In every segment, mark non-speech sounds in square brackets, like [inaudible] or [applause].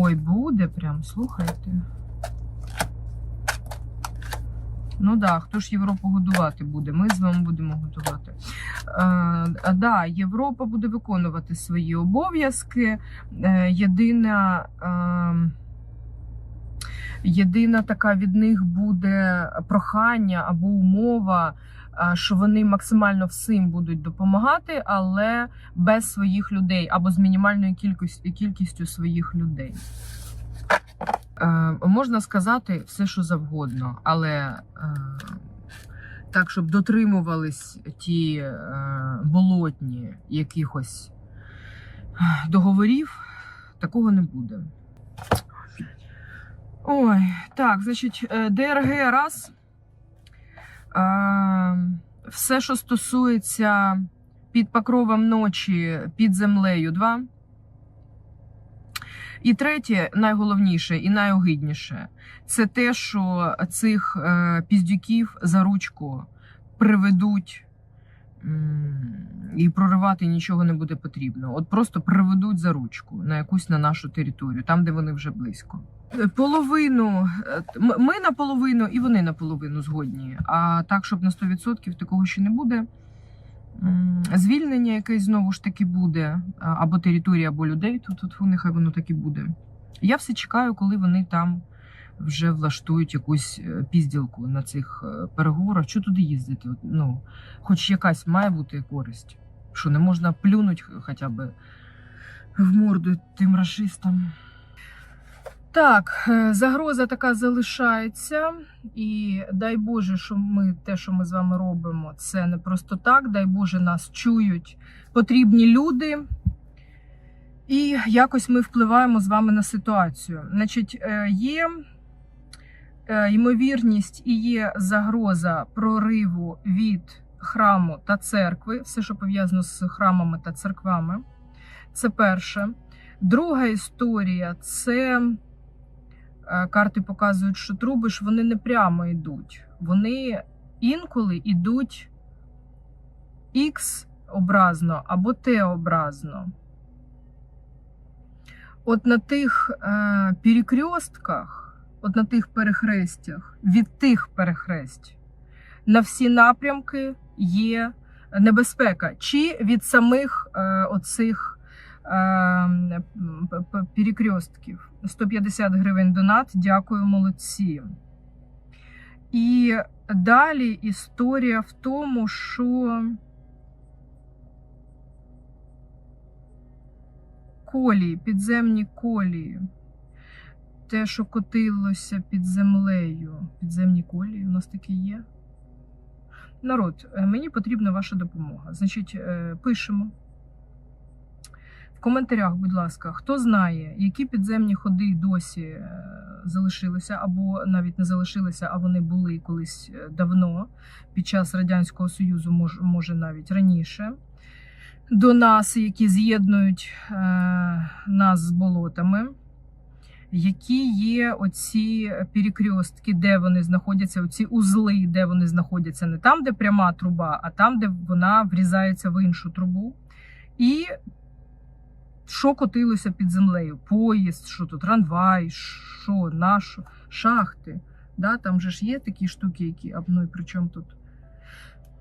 Ой, буде прям, слухайте. Ну так, да, хто ж Європу годувати буде? Ми з вами будемо годувати. Е, да, Європа буде виконувати свої обов'язки. Е, єдина, е, єдина така від них буде прохання або умова, що вони максимально всім будуть допомагати, але без своїх людей або з мінімальною кількістю, кількістю своїх людей. Е, можна сказати все, що завгодно, але е, так, щоб дотримувались ті е, болотні якихось е, договорів, такого не буде. Ой, так, значить, е, ДРГ раз. Е, все, що стосується під покровом ночі, під землею, два. І третє, найголовніше і найогидніше, це те, що цих е, піздюків за ручку приведуть і проривати нічого не буде потрібно. От просто приведуть за ручку на якусь на нашу територію, там, де вони вже близько. Половину е, ми наполовину і вони наполовину згодні. А так, щоб на 100% такого ще не буде. Звільнення якесь знову ж таки буде, або територія, або людей. Тут, тут нехай воно так і буде. Я все чекаю, коли вони там вже влаштують якусь е, пізділку на цих е, переговорах. Що туди їздити? Ну, хоч якась має бути користь. Що не можна плюнути хоча б в морду тим расистам. Так, е, загроза така залишається, і дай Боже, що ми те, що ми з вами робимо, це не просто так. Дай Боже, нас чують потрібні люди. І якось ми впливаємо з вами на ситуацію. Значить, е, є е, ймовірність і є загроза прориву від храму та церкви, все, що пов'язано з храмами та церквами. Це перше. Друга історія це карти показують, що труби ж вони не прямо йдуть. Вони інколи йдуть Х образно або Т образно. От на тих е, перекрестках, от на тих перехрестях, від тих перехресть на всі напрямки є небезпека, чи від самих е, оцих е, перекрестків. 150 гривень донат. Дякую, молодці. І далі історія в тому, що колії, підземні колії. Те, що котилося під землею. Підземні колії у нас такі є. Народ, е, мені потрібна ваша допомога. Значить, е, пишемо. В коментарях, будь ласка, хто знає, які підземні ходи досі е, залишилися, або навіть не залишилися, а вони були колись е, давно, під час Радянського Союзу, може навіть раніше, до нас, які з'єднують е, нас з болотами. Які є оці перекрестки, де вони знаходяться, оці узли, де вони знаходяться, не там, де пряма труба, а там, де вона врізається в іншу трубу. І що котилося під землею? Поїзд, що тут, трамвай, що, нащо, шахти. Да, там же ж є такі штуки, які а, ну і при чому тут?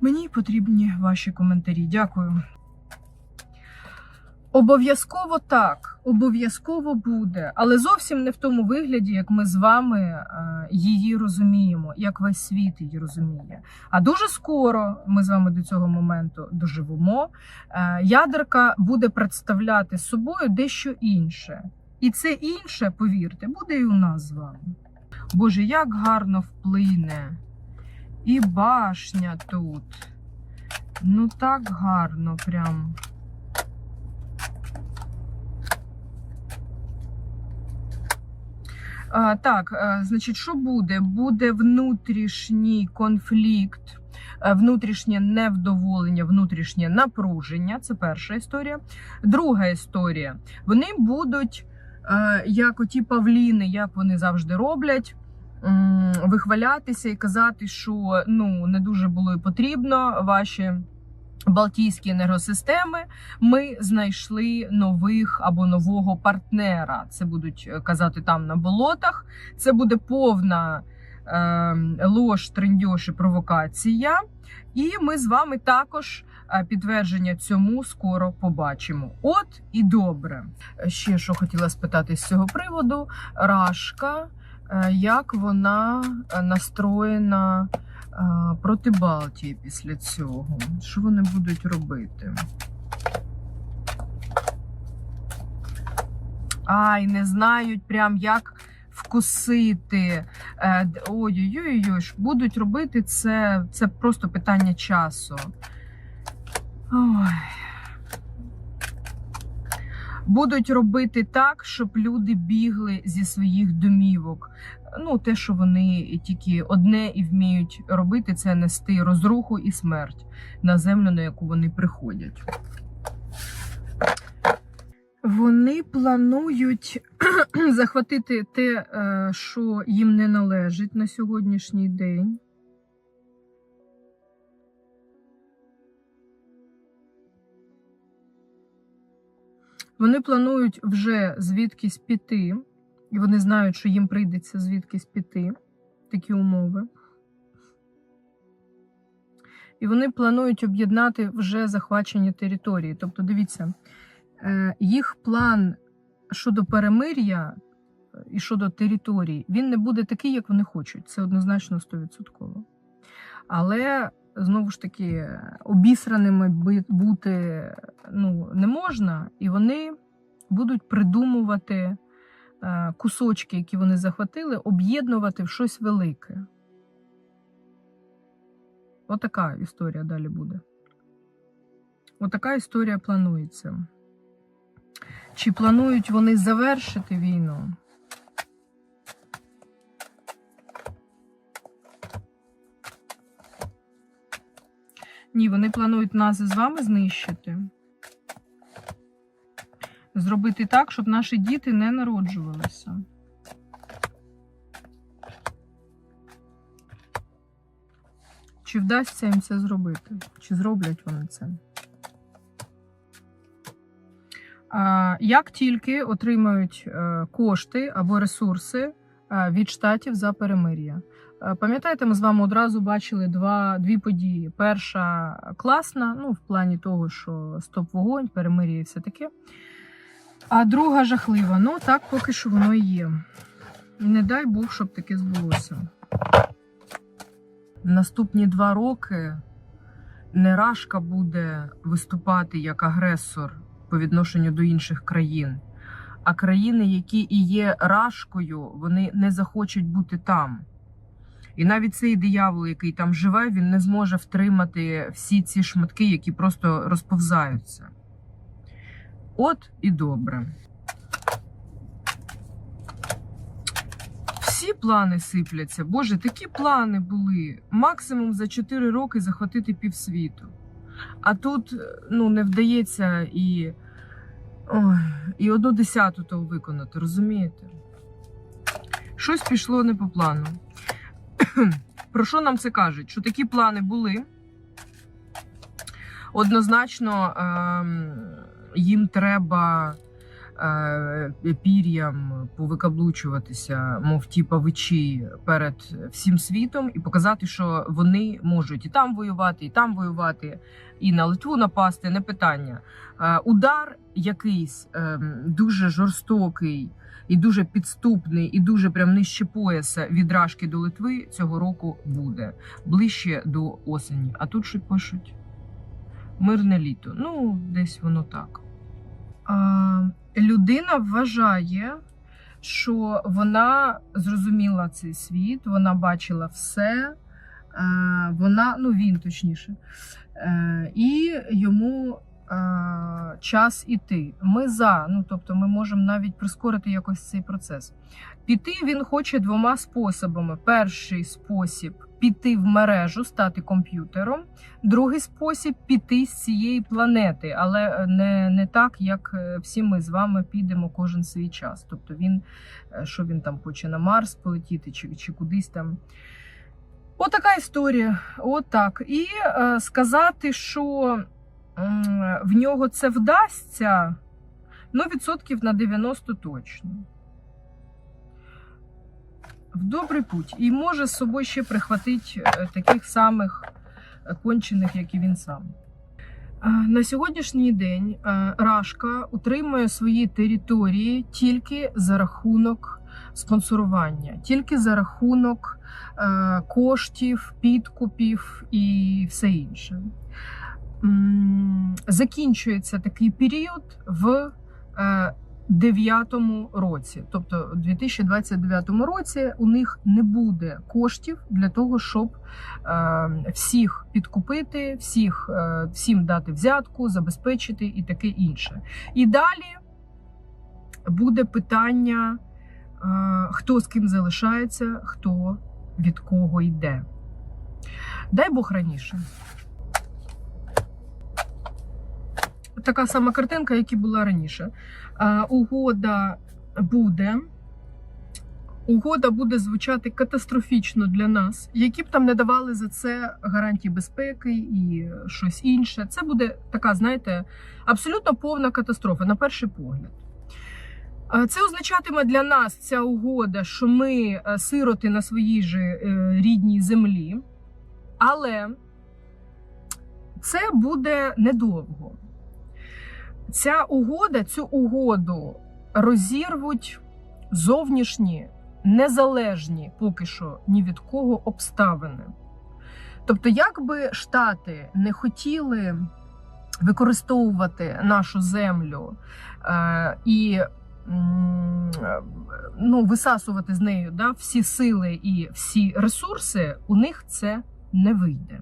Мені потрібні ваші коментарі. Дякую. Обов'язково так, обов'язково буде, але зовсім не в тому вигляді, як ми з вами е, її розуміємо, як весь світ її розуміє. А дуже скоро ми з вами до цього моменту доживемо. Е, ядерка буде представляти собою дещо інше. І це інше, повірте, буде і у нас з вами. Боже, як гарно вплине. І башня тут. Ну так гарно прям. Так, е, значить, що буде? Буде внутрішній конфлікт, е, внутрішнє невдоволення, внутрішнє напруження. Це перша історія. Друга історія. Вони будуть, е, як оті павліни, як вони завжди роблять. Вихвалятися і казати, що ну не дуже було і потрібно ваші Балтійські енергосистеми ми знайшли нових або нового партнера. Це будуть е, казати там на болотах. Це буде повна е, лож, трендьош і провокація. І ми з вами також е, підтвердження цьому скоро побачимо. От і добре. Ще що хотіла спитати з цього приводу: Рашка, е, як вона е, настроєна е, проти Балтії після цього? Що вони будуть робити? Ай, не знають прям як вкусити. Е, Ой-ой-ой, будуть робити це, це просто питання часу. Ой. Будуть робити так, щоб люди бігли зі своїх домівок. Ну, те, що вони тільки одне і вміють робити, це нести розруху і смерть на землю, на яку вони приходять. Вони планують [clears throat] захватити те, е, що їм не належить на сьогоднішній день. Вони планують вже звідкись піти, і вони знають, що їм прийдеться звідкись піти, такі умови. І вони планують об'єднати вже захвачені території. Тобто, дивіться, е, їх план щодо перемир'я е, і щодо територій, він не буде такий, як вони хочуть. Це однозначно 100%. Але знову ж таки, обісраними бути ну, не можна, і вони будуть придумувати кусочки, які вони захватили, об'єднувати в щось велике. Отака історія далі буде. Отака історія планується. Чи планують вони завершити війну? Ні, вони планують нас з вами знищити. Зробити так, щоб наші діти не народжувалися. Чи вдасться їм це зробити? Чи зроблять вони це? Як тільки отримають е, кошти або ресурси е, від штатів за перемир'я. Е, Пам'ятаєте, ми з вами одразу бачили два, дві події. Перша класна, ну, в плані того, що стоп-вогонь, перемир'я і все таке. А друга жахлива. Ну, так поки що воно і є. Не дай Бог, щоб таке збулося. Наступні два роки не Рашка буде виступати як агресор по відношенню до інших країн, а країни, які і є Рашкою, вони не захочуть бути там. І навіть цей диявол, який там живе, він не зможе втримати всі ці шматки, які просто розповзаються. От і добре. Всі плани сипляться. Боже, такі плани були. Максимум за 4 роки захватити півсвіту. А тут ну, не вдається і, ой, і одну десяту того виконати, розумієте? Щось пішло не по плану. [clears throat] Про що нам це кажуть? Що такі плани були? Однозначно ем, їм треба е, пір'ям повикаблучуватися, мов ті павичі перед всім світом, і показати, що вони можуть і там воювати, і там воювати, і на Литву напасти, не питання. Е, удар якийсь ем, дуже жорстокий. І дуже підступний, і дуже прям нижче пояса від Рашки до Литви цього року буде ближче до осені. А тут що пишуть мирне літо. Ну, десь воно так. А, людина вважає, що вона зрозуміла цей світ, вона бачила все. е, Вона, ну він точніше, Е, і йому е, час іти. Ми за, ну тобто, ми можемо навіть прискорити якось цей процес. Піти він хоче двома способами: перший спосіб піти в мережу, стати комп'ютером. Другий спосіб піти з цієї планети, але не, не так, як е, всі ми з вами підемо кожен свій час. Тобто він, е, що він там хоче на Марс полетіти чи, чи кудись там. Отака історія. Отак. І е, сказати, що м, в нього це вдасться, ну, відсотків на 90 точно. В добрий путь. І може з собою ще прихватити е, таких самих е, кончених, як і він сам. На сьогоднішній день е, Рашка утримує свої території тільки за рахунок спонсорування, тільки за рахунок коштів, підкупів і все інше. Закінчується такий період в е, 9 році, тобто у 2029 році у них не буде коштів для того, щоб е, всіх підкупити, всіх, е, всім дати взятку, забезпечити і таке інше. І далі буде питання, е, хто з ким залишається, хто від кого йде. Дай Бог раніше. Така сама картинка, як і була раніше. Угода буде. Угода буде звучати катастрофічно для нас, які б там не давали за це гарантії безпеки і щось інше. Це буде така, знаєте, абсолютно повна катастрофа на перший погляд. Це означатиме для нас ця угода, що ми е, сироти на своїй же е, рідній землі, але це буде недовго. Ця угода, цю угоду розірвуть зовнішні, незалежні поки що ні від кого обставини. Тобто, як би Штати не хотіли використовувати нашу землю е, і ну, висасувати з нею да, всі сили і всі ресурси, у них це не вийде.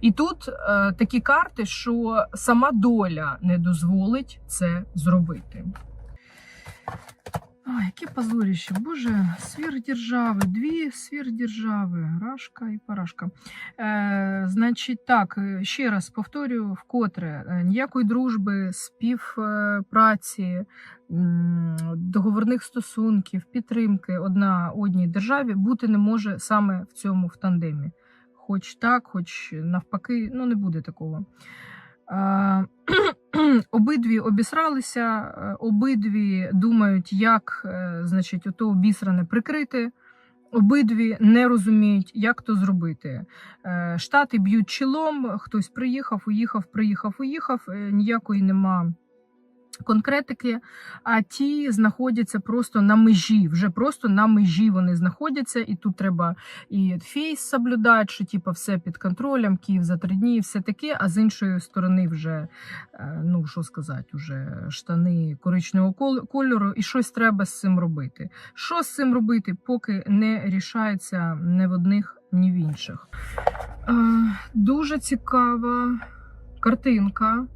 І тут е, такі карти, що сама доля не дозволить це зробити. А, яке позоріще. Боже, сверхдержави, дві сверхдержави, Рашка і Парашка. Е, значить, так, е, ще раз повторюю вкотре: е, ніякої дружби, співпраці, договорних стосунків, підтримки одна одній державі бути не може саме в цьому в тандемі. Хоч так, хоч навпаки, ну не буде такого. [clears throat] Обидві обісралися, е, обидві думають, як е, значить, ото обісране прикрити. Обидві не розуміють, як то зробити. Е, Штати б'ють чолом, хтось приїхав, уїхав, приїхав, уїхав. Ніякої нема конкретики, а ті знаходяться просто на межі. Вже просто на межі вони знаходяться, і тут треба і фейс соблюдати, що типу, все під контролем, Київ за три дні, все таке. А з іншої сторони, вже е, ну що сказати, уже штани коричневого кольору, і щось треба з цим робити. Що з цим робити, поки не рішається ні в одних, ні в інших. Е, Дуже цікава картинка.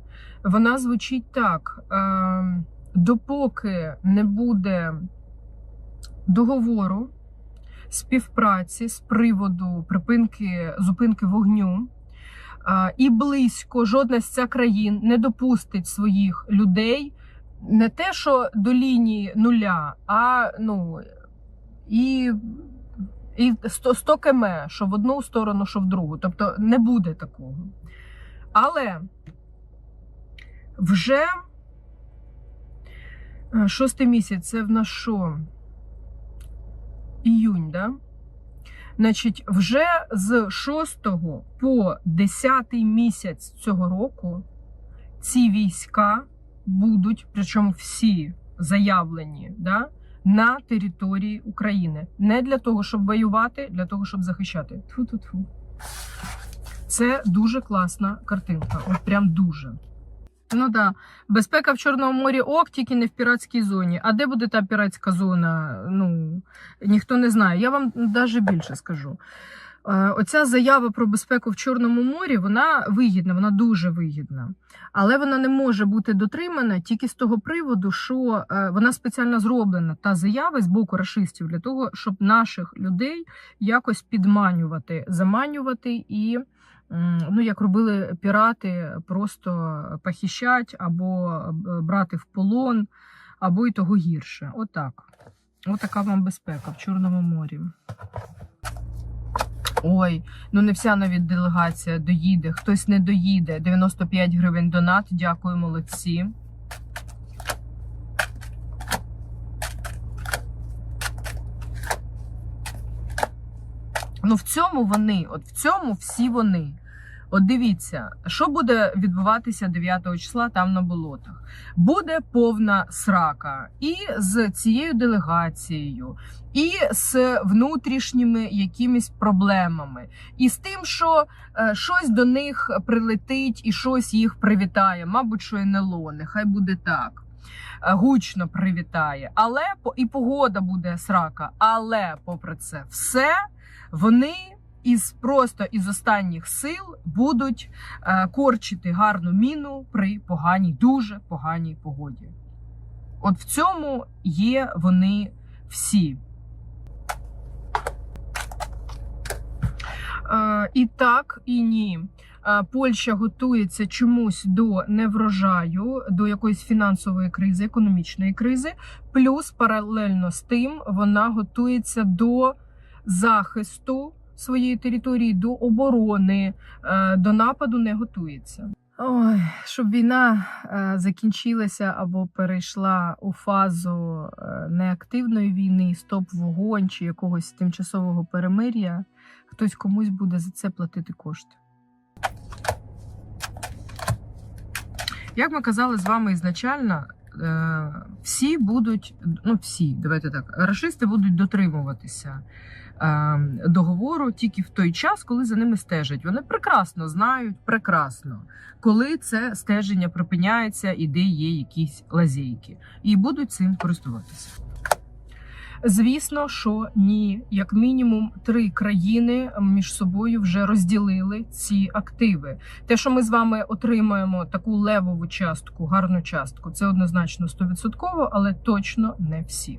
Вона звучить так: е, допоки не буде договору співпраці з приводу припинки зупинки вогню, і близько жодна з цих країн не допустить своїх людей не те, що до лінії нуля, а ну і. І 100, 100 км, що в одну сторону, що в другу. Тобто не буде такого. Але вже е, шостий місяць, це в нас що? Іюнь, да? Значить, вже з 6 по 10 місяць цього року ці війська будуть, причому всі заявлені, да, на території України. Не для того, щоб воювати, для того, щоб захищати. Тфу-тфу-тфу. Це дуже класна картинка. От прям дуже. Ну да, безпека в Чорному морі ок, тільки не в піратській зоні. А де буде та піратська зона? Ну ніхто не знає. Я вам навіть більше скажу. Е, Оця заява про безпеку в Чорному морі, вона вигідна, вона дуже вигідна. Але вона не може бути дотримана тільки з того приводу, що е, вона спеціально зроблена та заява з боку рашистів для того, щоб наших людей якось підманювати, заманювати і ну, як робили пірати, просто похищать або е, брати в полон, або й того гірше. Отак. Отака вам безпека в Чорному морі. Ой, ну не вся навіть делегація доїде, хтось не доїде. 95 гривень донат. Дякую, молодці. Ну, в цьому вони, от в цьому всі вони. От дивіться, що буде відбуватися 9 числа там на болотах. Буде повна срака і з цією делегацією, і з внутрішніми якимись проблемами, і з тим, що е, щось до них прилетить і щось їх привітає. Мабуть, що НЛО, нехай буде так. Е, Гучно привітає, але і погода буде срака. Але, попри це все, вони із просто із останніх сил будуть е, корчити гарну міну при поганій, дуже поганій погоді. От в цьому є вони всі. Е, і так, і ні. Е, Польща готується чомусь до неврожаю, до якоїсь фінансової кризи, економічної кризи. Плюс паралельно з тим вона готується до захисту своєї території, до оборони, е, до нападу не готується. Ой, щоб війна е, закінчилася або перейшла у фазу е, неактивної війни, стоп вогонь чи якогось тимчасового перемир'я, хтось комусь буде за це платити кошти. Як ми казали з вами ізначально, всі будуть, ну всі, давайте так, рашисти будуть дотримуватися е, договору тільки в той час, коли за ними стежать. Вони прекрасно знають, прекрасно, коли це стеження припиняється і де є якісь лазейки, і будуть цим користуватися. Звісно, що ні, як мінімум три країни між собою вже розділили ці активи. Те, що ми з вами отримаємо таку левову частку, гарну частку, це однозначно 100%, але точно не всі.